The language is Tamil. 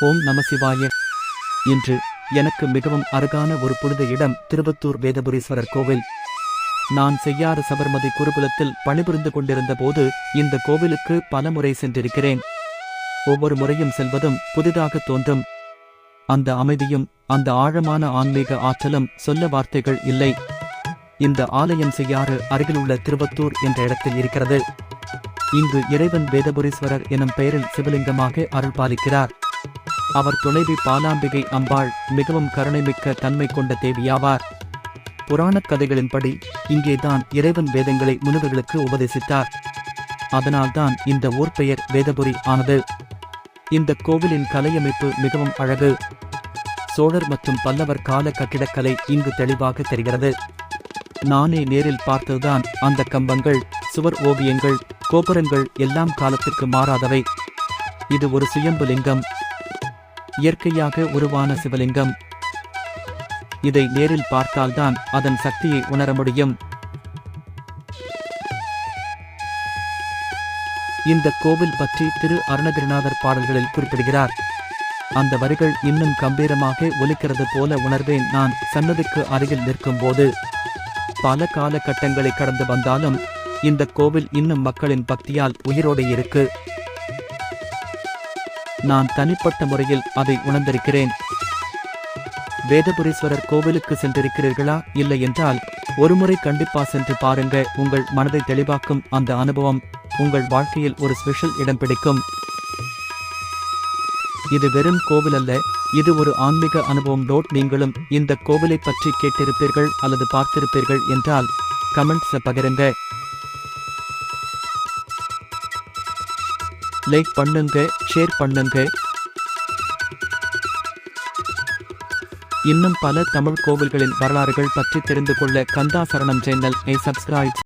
ஓம் நம சிவாய. இன்று எனக்கு மிகவும் அருகான ஒரு புனித இடம் திருவத்தூர் வேதபுரீஸ்வரர் கோவில். நான் செய்யாறு சபர்மதி குருகுலத்தில் பணிபுரிந்து கொண்டிருந்த போது இந்த கோவிலுக்கு பலமுறை சென்றிருக்கிறேன். ஒவ்வொரு முறையும் செல்வதும் புதிதாக தோன்றும். அந்த அமைதியும் அந்த ஆழமான ஆன்மீக ஆற்றலும் சொல்ல வார்த்தைகள் இல்லை. இந்த ஆலயம் செய்யாறு அருகிலுள்ள திருவத்தூர் என்ற இடத்தில் இருக்கிறது. இங்கு இறைவன் வேதபுரீஸ்வரர் எனும் பெயரில் சிவலிங்கமாக அருள் பாலிக்கிறார் அவர் துணைவி பாலாம்பிகை அம்பாள் மிகவும் கருணைமிக்க தன்மை கொண்ட தேவியாவார். புராணக் கதைகளின்படி இங்கேதான் இறைவன் வேதங்களை முனிவர்களுக்கு உபதேசித்தார். அதனால்தான் இந்த ஊர் பெயர் வேதபுரி ஆனது. இந்த கோவிலின் கலையமைப்பு மிகவும் அழகு. சோழர் மற்றும் பல்லவர் கால கட்டிடக்கலை இங்கு தெளிவாக தெரிகிறது. நானே நேரில் பார்த்ததுதான் அந்த கம்பங்கள் சுவர் ஓவியங்கள் கோபுரங்கள் எல்லாம் காலத்துக்கு மாறாதவை. இது ஒரு சுயம்பு லிங்கம் இயற்கையாக உருவான சிவலிங்கம். இதை நேரில் பார்த்தால்தான் அதன் சக்தியை உணர முடியும். இந்த கோவில் பற்றி திரு அருணகிரிநாதர் பாடல்களில் குறிப்பிடுகிறார். அந்த வரிகள் இன்னும் கம்பீரமாக ஒலிக்கிறது போல உணர்வேன் நான் சன்னதிக்கு அருகில் நிற்கும் போது பல காலகட்டங்களை கடந்து வந்தாலும் இந்த கோவில் இன்னும் மக்களின் பக்தியால் உயிரோடு இருக்கு. நான் தனிப்பட்ட முறையில் அதை உணர்ந்திருக்கிறேன். வேதபுரீஸ்வரர் கோவிலுக்கு சென்றிருக்கிறீர்களா? இல்லை என்றால் ஒருமுறை கண்டிப்பா சென்று பாருங்க உங்கள் மனதை தெளிவாக்கும் அந்த அனுபவம் உங்கள் வாழ்க்கையில் ஒரு ஸ்பெஷல் இடம் பிடிக்கும். இது வெறும் கோவில் அல்ல இது ஒரு ஆன்மீக அனுபவம். டோட் நீங்களும் இந்த கோவிலை பற்றி கேட்டிருப்பீர்கள் அல்லது பார்த்திருப்பீர்கள் என்றால் கமெண்ட்ஸ் பகிருங்க லைக் பண்ணுங்க ஷேர் பண்ணுங்க. இன்னும் பல தமிழ் கோவில்களின் வரலாறுகள் பற்றி தெரிந்து கொள்ள கந்தா சரணம் சேனல் ஐ சப்ஸ்கிரைப்.